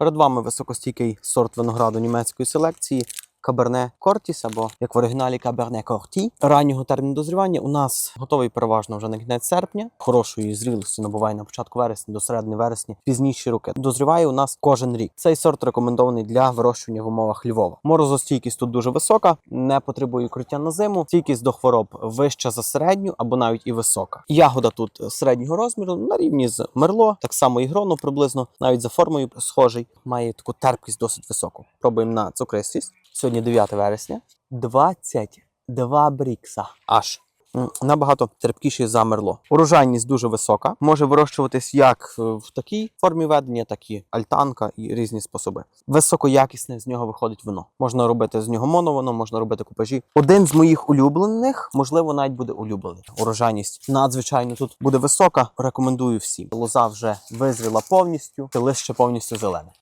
Перед вами високостійкий сорт винограду німецької селекції. Каберне Кортіс або як в оригіналі Каберне Корті. Раннього терміну дозрівання у нас готовий переважно вже на кінець серпня. Хорошої зрілості набуває на початку вересня до середини вересня. Пізніші роки дозріває у нас кожен рік. Цей сорт рекомендований для вирощування в умовах Львова. Морозостійкість тут дуже висока, не потребує укриття на зиму. Стійкість до хвороб вища за середню або навіть і висока. Ягода тут середнього розміру на рівні з мерло, так само і гроно приблизно, навіть за формою схожий. Має таку терпкість досить високу. Пробуємо на цукристість. Сьогодні 9 вересня. 22 брікса. Аж. Набагато терпкіший за мерло. Урожайність дуже висока. Може вирощуватись як е, в такій формі ведення, так і альтанка і різні способи. Високоякісне з нього виходить вино. Можна робити з нього моновино, можна робити купажі. Один з моїх улюблених, можливо, навіть буде улюблений. Урожайність надзвичайно тут буде висока. Рекомендую всім. Лоза вже визріла повністю, лише повністю зелене.